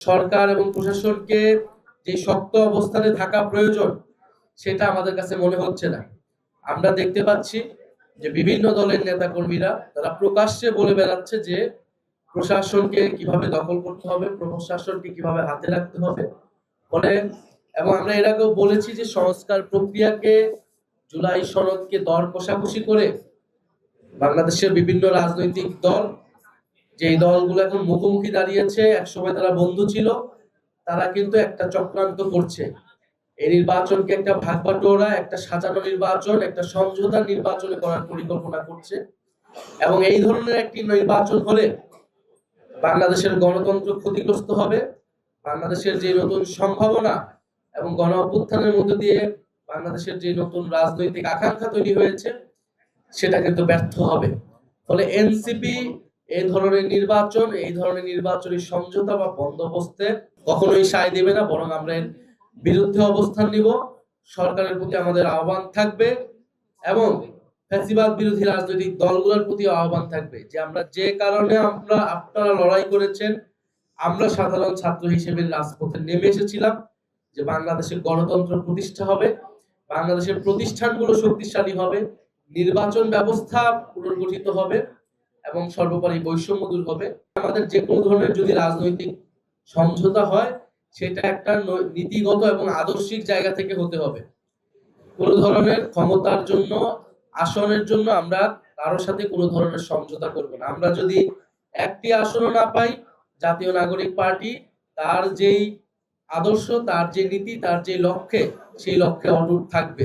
সরকার এবং প্রশাসনকে যে শক্ত অবস্থানে থাকা প্রয়োজন, সেটা আমাদের কাছে মনে হচ্ছে না। আমরা দেখতে পাচ্ছি যে বিভিন্ন দলের নেতা কর্মীরা তারা প্রকাশ্যে বলে বেড়াচ্ছে যে প্রশাসনকে কীভাবে দখল করতে হবে, প্রশাসনকে কীভাবে হাতে রাখতে হবে। ফলে, এবং আমরা এর আগেও বলেছি যে সংস্কার প্রক্রিয়াকে জুলাই সনদকে দর কষাকষি করে বাংলাদেশের বিভিন্ন রাজনৈতিক দল যে এই দলগুলো এখন মুখোমুখি দাঁড়িয়েছে, একসময় তারা বন্ধু ছিল, তারা কিন্তু একটা চক্রান্ত করছে। এই নির্বাচনকে একটা ভাগবাটোরা, একটা সাজানো নির্বাচন, একটা সমঝোতা নির্বাচনে করার পরিকল্পনা করছে। এবং এই ধরনের একটি নির্বাচন হলে বাংলাদেশের গণতন্ত্র ক্ষতিগ্রস্ত হবে। বাংলাদেশের যে নতুন সম্ভাবনা এবং গণ অভ্যুত্থানের মধ্যে দিয়ে বাংলাদেশের যে নতুন রাজনৈতিক আকাঙ্ক্ষা তৈরি হয়েছে, সেটা কিন্তু ব্যর্থ হবে। ফলে এনসিপি এই ধরনের নির্বাচন, এই ধরনের নির্বাচনী সমঝোতা বা বন্দোবস্তে কখনোই সায় দেবে না, বরং আমরা এর বিরুদ্ধে অবস্থান নিব। সরকারের প্রতি আমাদের আহ্বান থাকবে এবং ফ্যাসিবাদ বিরোধী রাজনৈতিক দলগুলোর প্রতি আহ্বান থাকবে যে আমরা যে কারণে আমরা, আপনারা লড়াই করেছেন, আমরা সাধারণ ছাত্র হিসেবে রাজপথে নেমে এসেছিলাম যে বাংলাদেশের গণতন্ত্র প্রতিষ্ঠা হবে, বাংলাদেশের প্রতিষ্ঠানগুলো শক্তিশালী হবে, নির্বাচন ব্যবস্থা পুনর্গঠিত হবে। এবং সর্বোপরি বৈষম্য দূর হবে। আমাদের যে কোনো ধরনের যদি রাজনৈতিক সমঝোতা হয়, সেটা একটা নীতিগত এবং আদর্শিক জায়গা থেকে হতে হবে। কোনো ধরনের ক্ষমতার জন্য, আসনের জন্য আমরা কারোর সাথে কোনো ধরনের সমঝোতা করব না। আমরা যদি একটি আসনও না পাই, জাতীয় নাগরিক পার্টি, তার যেই আদর্শ, তার যে নীতি, তার যে লক্ষ্যে, সেই লক্ষ্যে অটুট থাকবে।